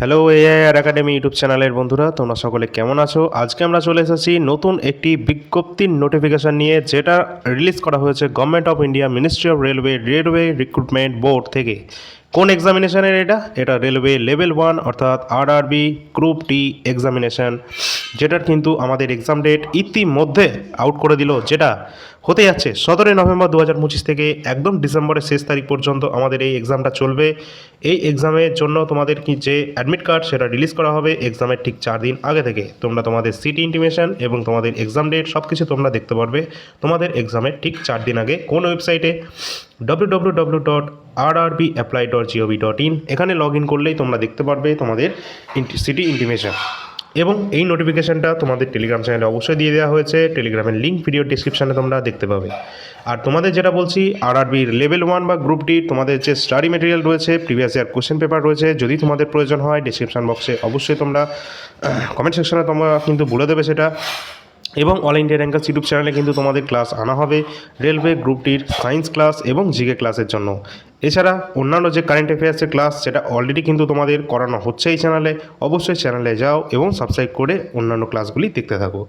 Hello AIR academy YouTube চ্যানেলের বন্ধুরা, তোমরা সকলে কেমন আছো? আজকে আমরা চলে এসেছি নতুন একটি বিজ্ঞপ্তির নোটিফিকেশান নিয়ে, যেটা রিলিজ করা হয়েছে government of India ministry of railway railway recruitment board থেকে। কোন এক্সামিনেশানের এটা? এটা রেলওয়ে লেভেল ওয়ান অর্থাৎ আরআরবি গ্রুপ টি এক্সামিনেশন যেটার কিন্তু আমাদের এক্সাম ডেট ইতিমধ্যে আউট করে দিল, যেটা হতে যাচ্ছে সতেরোই নভেম্বর দু হাজার পঁচিশ থেকে একদম ডিসেম্বরের শেষ তারিখ পর্যন্ত আমাদের এই এক্সামটা চলবে। এই এক্সামের জন্য তোমাদের কি যে অ্যাডমিট কার্ড সেটা রিলিজ করা হবে এক্সামের ঠিক চার দিন আগে থেকে। তোমরা তোমাদের সিটি ইন্টিমেশন এবং তোমাদের এক্সাম ডেট সব কিছু তোমরা দেখতে পারবে তোমাদের এক্সামের ঠিক চার দিন আগে। কোন ওয়েবসাইটে W W W dot R R B apply dot G O V dot in এখানে লগ ইন করলেই তোমরা দেখতে পারবে তোমাদের সিটি ইন্টিমেশন এবং এই নোটিফিকেশানটা তোমাদের টেলিগ্রাম চ্যানেলে অবশ্যই দিয়ে দেওয়া হয়েছে। টেলিগ্রামের লিঙ্ক ভিডিও ডিসক্রিপশানে তোমরা দেখতে পাবে। আর তোমাদের যেটা বলছি আর আরবির লেভেল ওয়ান বা গ্রুপ ডি তোমাদের যে স্টাডি মেটেরিয়াল রয়েছে প্রিভিয়াস ইয়ার কোশ্চেন পেপার রয়েছে, যদি তোমাদের প্রয়োজন হয় ডিসক্রিপশান বক্সে অবশ্যই তোমরা কমেন্ট সেকশনে তোমরা কিন্তু বলে দেবে সেটা। এবং অল ইন্ডিয়া র্যাঙ্কার্স ইউটিউব চ্যানেলে কিন্তু তোমাদের ক্লাস আনা হবে। রেলওয়ে গ্রুপটির সায়েন্স ক্লাস এবং জিকে ক্লাসের জন্য। এছাড়া অন্যান্য যে কারেন্ট অ্যাফেয়ার্সের ক্লাস সেটা অলরেডি কিন্তু তোমাদের করানো হচ্ছে এই চ্যানেলে অবশ্যই চ্যানেলে যাও এবং সাবস্ক্রাইব করে অন্যান্য ক্লাসগুলি দেখতে থাকো।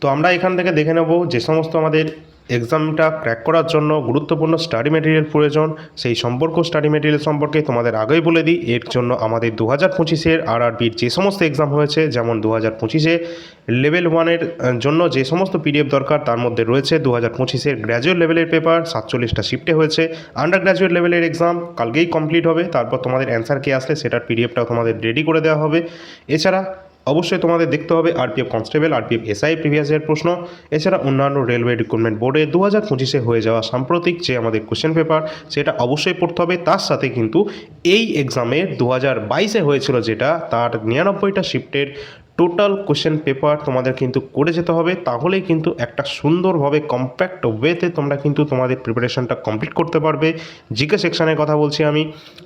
তো আমরা এখান থেকে দেখে নেব যে সমস্ত আমাদের এক্সামটা ক্র্যাক করার জন্য গুরুত্বপূর্ণ স্টাডি মেটেরিয়াল প্রয়োজন। সেই সম্পর্ক স্টাডি মেটেরিয়াল সম্পর্কে তোমাদের আগেই বলে দিই, এর জন্য আমাদের দু হাজার পঁচিশের আর আরবির যে সমস্ত এক্সাম হয়েছে, যেমন দু হাজার পঁচিশে লেভেল ওয়ানের জন্য যে সমস্ত পিডিএফ দরকার, তার মধ্যে রয়েছে দু হাজার পঁচিশের গ্র্যাজুয়েট লেভেলের পেপার সাতচল্লিশটা শিফটে হয়েছে। আন্ডার গ্র্যাজুয়েট লেভেলের এক্সাম কালকেই কমপ্লিট হবে, তারপর তোমাদের অ্যান্সার কে আসলে সেটার পিডিএফটাও তোমাদের রেডি করে দেওয়া হবে। এছাড়া অবশ্যই তোমাদের দেখতে হবে RPF constable, RPF SI previous year প্রশ্ন। এছাড়া অন্যান্য রেলওয়ে রিক্রুটমেন্ট বোর্ডে দু হাজার পঁচিশে হয়ে যাওয়া সাম্প্রতিক যে আমাদের কোশ্চেন পেপার সেটা অবশ্যই পড়তে হবে। তার সাথে কিন্তু এই এক্সামে দু হাজার বাইশে হয়েছিল যেটা, তার নিরানব্বইটা শিফটের টোটাল কোশ্চেন পেপার তোমাদের কিন্তু করে যেতে হবে। তাহলেই কিন্তু একটা সুন্দরভাবে কম্প্যাক্ট ওয়েতে তোমরা কিন্তু তোমাদের প্রিপারেশনটা কমপ্লিট করতে পারবে। জিকে সেকশনের কথা বলছি আমি।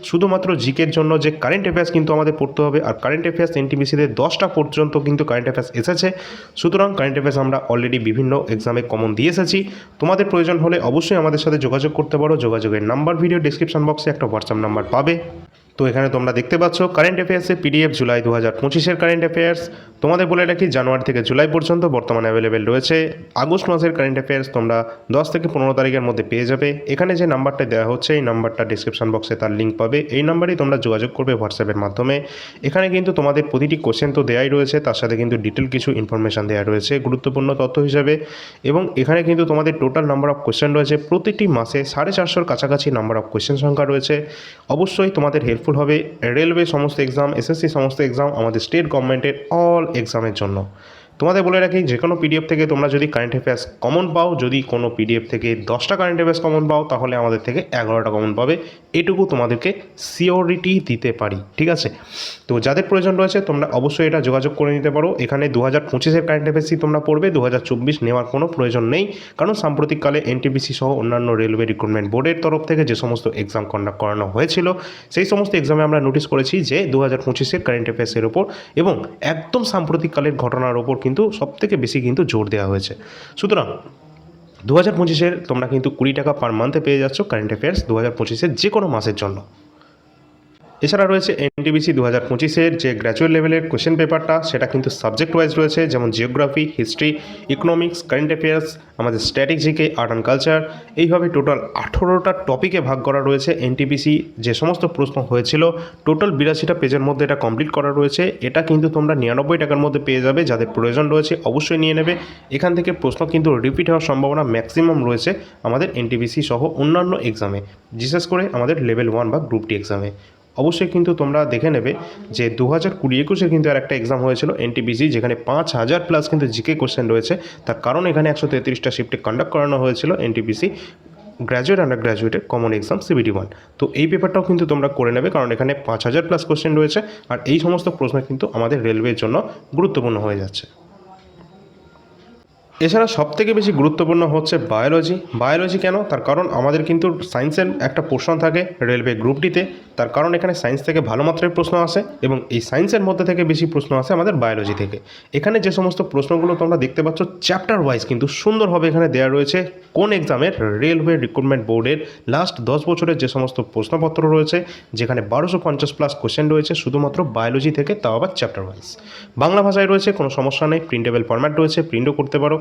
শুধুমাত্র জিকের জন্য যে কারেন্ট অ্যাফেয়ার্স কিন্তু আমাদের পড়তে হবে, আর কারেন্ট অ্যাফেয়ার্স এনটিবিসিতে দশটা পর্যন্ত কিন্তু কারেন্ট অ্যাফেয়ার্স এসেছে। সুতরাং কারেন্ট অ্যাফেয়ার্স আমরা অলরেডি বিভিন্ন এক্সামে কমন দিয়ে এসেছি। তোমাদের প্রয়োজন হলে অবশ্যই আমাদের সাথে যোগাযোগ করতে পারো। যোগাযোগের নাম্বার ভিডিও ডিসক্রিপশন বক্সে একটা হোয়াটসঅ্যাপ নাম্বার পাবে। তো এখানে তোমরা দেখতে পাচ্ছ কারেন্ট অ্যাফেয়ার্সের পিডিএফ জুলাই দু হাজার পঁচিশের কারেন্ট অ্যাফেয়ার্স তোমাদের বলে রাখি, জানুয়ারি থেকে জুলাই পর্যন্ত বর্তমানে অ্যাভেলেবেল রয়েছে। আগস্ট মাসের কারেন্ট অ্যাফেয়ার্স তোমরা দশ থেকে পনেরো তারিখের মধ্যে পেয়ে যাবে। এখানে যে নাম্বারটা দেওয়া হচ্ছে, এই নাম্বারটা ডিসক্রিপশন বক্সে তার লিঙ্ক পাবে। এই নাম্বারেই তোমরা যোগাযোগ করবে হোয়াটসঅ্যাপের মাধ্যমে। এখানে কিন্তু তোমাদের প্রতিটি কোশ্চেন তো দেওয়াই রয়েছে, তার সাথে কিন্তু ডিটেল কিছু ইনফরমেশান দেওয়া রয়েছে, গুরুত্বপূর্ণ তথ্য হিসাবে। এবং এখানে কিন্তু তোমাদের টোটাল নাম্বার অফ কোশ্চেন রয়েছে। প্রতিটি মাসে সাড়ে চারশোর কাছাকাছি নাম্বার অফ কোশ্চেন সংখ্যা রয়েছে। অবশ্যই তোমাদের হেল্পফুল হবে রেলওয়ে সমস্ত এক্সাম এসএসসি সমস্ত এক্সাম আমাদের স্টেট গভর্নমেন্টের অল এক্সামের জন্য। তোমাদের বলে রাখি যে কোনো পিডিএফ থেকে তোমরা যদি কারেন্ট অ্যাফেয়ার্স কমন পাও, যদি কোনো পিডিএফ থেকে দশটা কারেন্ট অ্যাফেয়ার্স কমন পাও, তাহলে আমাদের থেকে এগারোটা কমন পাবে। এটুকু তোমাদেরকে সিওরিটি দিতে পারি, ঠিক আছে? তো যাদের প্রয়োজন রয়েছে, তোমরা অবশ্যই এটা যোগাযোগ করে নিতে পারো। এখানে দু হাজার পঁচিশের কারেন্ট অ্যাফেয়ার্সই তোমরা পড়বে দু হাজার চব্বিশ নেওয়ার কোনো প্রয়োজন নেই। কারণ সাম্প্রতিককালে এনটিপিসি সহ অন্যান্য রেলওয়ে রিক্রুটমেন্ট বোর্ডের তরফ থেকে যে সমস্ত এক্সাম কন্ডাক্ট করানো হয়েছিল, সেই সমস্ত এক্সামে আমরা নোটিস করেছি যে দু হাজার পঁচিশের কারেন্ট অ্যাফেয়ার্সের ওপর এবং একদম সাম্প্রতিককালের ঘটনার ওপর কিন্তু সব থেকে বেশি কিন্তু জোর দেওয়া হয়েছে। সুতরাং দু হাজার পঁচিশের তোমরা কিন্তু কুড়ি টাকা পার মান্থে পেয়ে যাচ্ছ কারেন্ট অ্যাফেয়ার্স দু হাজার পঁচিশের যে কোনো মাসের জন্য। এছাড়া রয়েছে এনটিবিসি দু হাজার পঁচিশের যে গ্র্যাজুয়েট লেভেলের কোশ্চেন পেপারটা সেটা কিন্তু সাবজেক্ট ওয়াইজ রয়েছে, যেমন geography history economics current affairs আমাদের static GK art and culture এইভাবে টোটাল আঠেরোটা টপিকে ভাগ করা রয়েছে এনটিপিসি যে সমস্ত প্রশ্ন হয়েছিল টোটাল বিরাশিটা পেজের মধ্যে এটা কমপ্লিট করা রয়েছে। এটা কিন্তু তোমরা নিরানব্বই টাকার মধ্যে পেয়ে যাবে, যাদের প্রয়োজন রয়েছে অবশ্যই নিয়ে নেবে। এখান থেকে প্রশ্ন কিন্তু রিপিট হওয়ার সম্ভাবনা ম্যাক্সিমাম রয়েছে আমাদের এনটিপিসি সহ অন্যান্য এক্সামে বিশেষ করে আমাদের লেভেল ওয়ান বা গ্রুপ ডি এক্সামে অবশ্যই কিন্তু তোমরা দেখে নেবে যে দু হাজার কুড়ি একুশে কিন্তু আর একটা এক্সাম হয়েছিল এনটিপিসি যেখানে পাঁচ হাজার প্লাস কিন্তু জিকে কোশ্চেন রয়েছে। তার কারণ এখানে একশো তেত্রিশটা শিফটে কন্ডাক্ট করানো হয়েছিল এনটিপিসি গ্র্যাজুয়েট আন্ডার গ্র্যাজুয়েটের কমন এক্সাম সিবিটি ওয়ান তো এই পেপারটাও কিন্তু তোমরা করে নেবে, কারণ এখানে পাঁচ হাজার প্লাস কোশ্চেন রয়েছে। আর এই সমস্ত প্রশ্ন কিন্তু আমাদের রেলওয়ের জন্য গুরুত্বপূর্ণ হয়ে যাচ্ছে। এছাড়া সবথেকে বেশি গুরুত্বপূর্ণ হচ্ছে বায়োলজি বায়োলজি কেন? তার কারণ আমাদের কিন্তু সায়েন্সের একটা পোর্শন থাকে রেলওয়ে গ্রুপটিতে তার কারণ এখানে সায়েন্স থেকে ভালো মাত্রায় প্রশ্ন আসে এবং এই সায়েন্সের মধ্যে থেকে বেশি প্রশ্ন আসে আমাদের বায়োলজি থেকে। এখানে যে সমস্ত প্রশ্নগুলো তোমরা দেখতে পাচ্ছ চ্যাপ্টার ওয়াইজ কিন্তু সুন্দরভাবে এখানে দেওয়া রয়েছে কোন এক্সামের রেলওয়ে রিক্রুটমেন্ট বোর্ডের লাস্ট দশ বছরের যে সমস্ত প্রশ্নপত্র রয়েছে, যেখানে বারোশো পঞ্চাশ প্লাস কোশ্চেন রয়েছে, শুধুমাত্র বায়োলজি থেকে, তাও আবার চ্যাপ্টার ওয়াইজ বাংলা ভাষায় রয়েছে, কোনো সমস্যা নেই প্রিন্টেবল ফরম্যাট রয়েছে প্রিন্টও করতে পারো।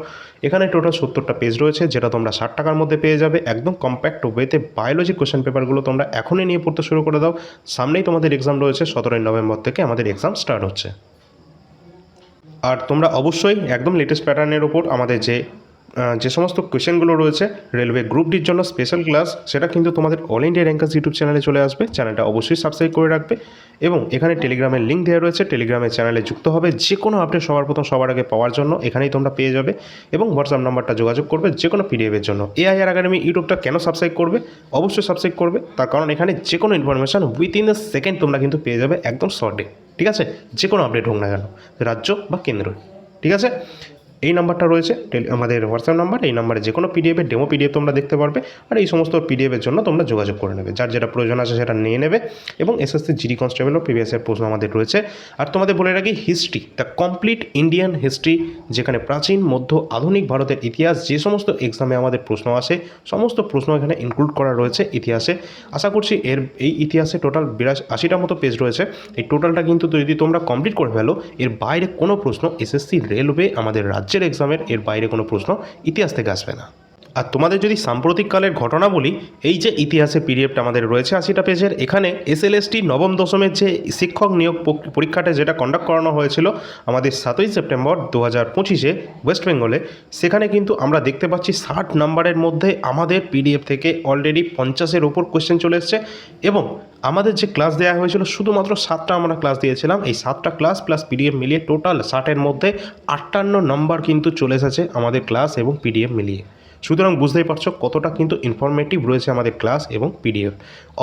এখানে টোটাল সত্তরটা পেজ রয়েছে, যেটা তোমরা ষাট টাকার মধ্যে পেয়ে যাবে। একদম কম্প্যাক্ট ওয়েতে বায়োলজি কোশ্চেন পেপারগুলো তোমরা এখনই নিয়ে পড়তে শুরু করে দাও। সামনেই তোমাদের এক্সাম রয়েছে, সতেরোই নভেম্বর থেকে আমাদের এক্সাম স্টার্ট হচ্ছে। আর তোমরা অবশ্যই একদম লেটেস্ট প্যাটার্নের ওপর আমাদের যে যে সমস্ত কোয়েশ্চেনগুলো রয়েছে রেলওয়ে গ্রুপ ডির জন্য স্পেশাল ক্লাস সেটা কিন্তু তোমাদের অল ইন্ডিয়া র্যাঙ্কার্স ইউটিউব চ্যানেলে চলে আসবে। চ্যানেলটা অবশ্যই সাবস্ক্রাইব করে রাখবে এবং এখানে টেলিগ্রামের লিঙ্ক দেওয়া রয়েছে। টেলিগ্রামের চ্যানেলে যুক্ত হবে যে কোনো আপডেট সবার প্রথম সবার আগে পাওয়ার জন্য, এখানেই তোমরা পেয়ে যাবে এবং হোয়াটসঅ্যাপ নাম্বারটা যোগাযোগ করবে যে কোনো পিডিএফের জন্য। এআইআর একাডেমি ইউটিউবটা কেন সাবস্ক্রাইব করবে? অবশ্যই সাবস্ক্রাইব করবে, তার কারণ এখানে যে কোনো ইনফরমেশান উইথিন দ্য সেকেন্ড তোমরা কিন্তু পেয়ে যাবে একদম শর্টে ঠিক আছে? যে কোনো আপডেট হোক না কেন, রাজ্য বা কেন্দ্র ঠিক আছে? এই নাম্বারটা রয়েছে আমাদের হোয়াটসঅ্যাপ নাম্বার, এই নাম্বারে যে কোনো পিডিএফের ডেমো পিডিএফ তোমরা দেখতে পারবে, আর এই সমস্ত পিডিএফের জন্য তোমরা যোগাযোগ করে নেবে, যার যেটা প্রয়োজন আছে সেটা নিয়ে নেবে, এবং এসএসসি জিডি কনস্টেবলও প্রিভিয়াস ইয়ার প্রশ্ন আমাদের রয়েছে। আর তোমাদের বলে রাখি history the complete Indian history যেখানে প্রাচীন, মধ্য, আধুনিক ভারতের ইতিহাস, যে সমস্ত এক্সামে আমাদের প্রশ্ন আসে, সমস্ত প্রশ্ন এখানে ইনক্লুড করা রয়েছে ইতিহাসে। আশা করছি এর, এই ইতিহাসে টোটাল বিরাশ আশিটার মতো পেজ রয়েছে। এই টোটালটা কিন্তু যদি তোমরা কমপ্লিট করে ফেলো, এর বাইরে কোনো প্রশ্ন এসএসসি রেলওয়ে আমাদের রাজ্যের এক্সামের এর বাইরে কোনো প্রশ্ন ইতিহাস থেকে আসবে না। আর তোমাদের যদি সাম্প্রতিককালের ঘটনা বলি, এই যে ইতিহাসে পিডিএফটা আমাদের রয়েছে আশিটা পেজের, এখানে এসএলএসটি নবম দশমের যে শিক্ষক নিয়োগ পরীক্ষাটা যেটা কন্ডাক্ট করানো হয়েছিল আমাদের সাতই সেপ্টেম্বর দু হাজার পঁচিশে ওয়েস্ট বেঙ্গলে সেখানে কিন্তু আমরা দেখতে পাচ্ছি ষাট নাম্বারের মধ্যে আমাদের পিডিএফ থেকে অলরেডি পঞ্চাশের ওপর কোয়েশ্চেন চলে এসছে এবং আমাদের যে ক্লাস দেওয়া হয়েছিল, শুধুমাত্র সাতটা আমরা ক্লাস দিয়েছিলাম। এই সাতটা ক্লাস প্লাস পিডিএফ মিলিয়ে টোটাল ষাটের মধ্যে আটান্ন নম্বর কিন্তু চলে এসেছে আমাদের ক্লাস এবং পিডিএফ মিলিয়ে। সুতরাং বুঝতেই পারছ কতটা কিন্তু ইনফরমেটিভ রয়েছে আমাদের ক্লাস এবং পিডিএফ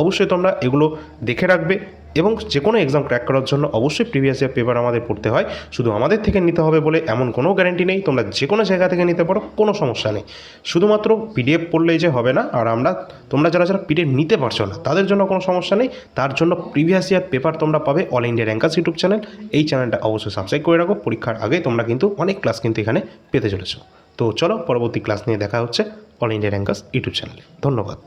অবশ্যই তোমরা এগুলো দেখে রাখবে এবং যে কোনো এক্সাম ক্র্যাক করার জন্য অবশ্যই প্রিভিয়াস ইয়ার পেপার আমাদের পড়তে হয়। শুধু আমাদের থেকে নিতে হবে বলে এমন কোনো গ্যারেন্টি নেই। তোমরা যে কোনো জায়গা থেকে নিতে পারো, কোনো সমস্যা নেই। শুধুমাত্র পিডিএফ পড়লেই যে হবে না, আর আমরা, তোমরা যারা যারা পিডিএফ নিতে পারছ না, তাদের জন্য কোনো সমস্যা নেই। তার জন্য প্রিভিয়াস ইয়ার পেপার তোমরা পাবে all India rankers YouTube channel. এই চ্যানেলটা অবশ্যই সাবস্ক্রাইব করে রাখো। পরীক্ষার আগে তোমরা কিন্তু অনেক ক্লাস কিন্তু এখানে পেতে চলেছো। তো চলো পরবর্তী ক্লাস নিয়ে দেখা হচ্ছে অল ইন্ডিয়া র্যাঙ্কার্স ইউটিউব চ্যানেলে ধন্যবাদ।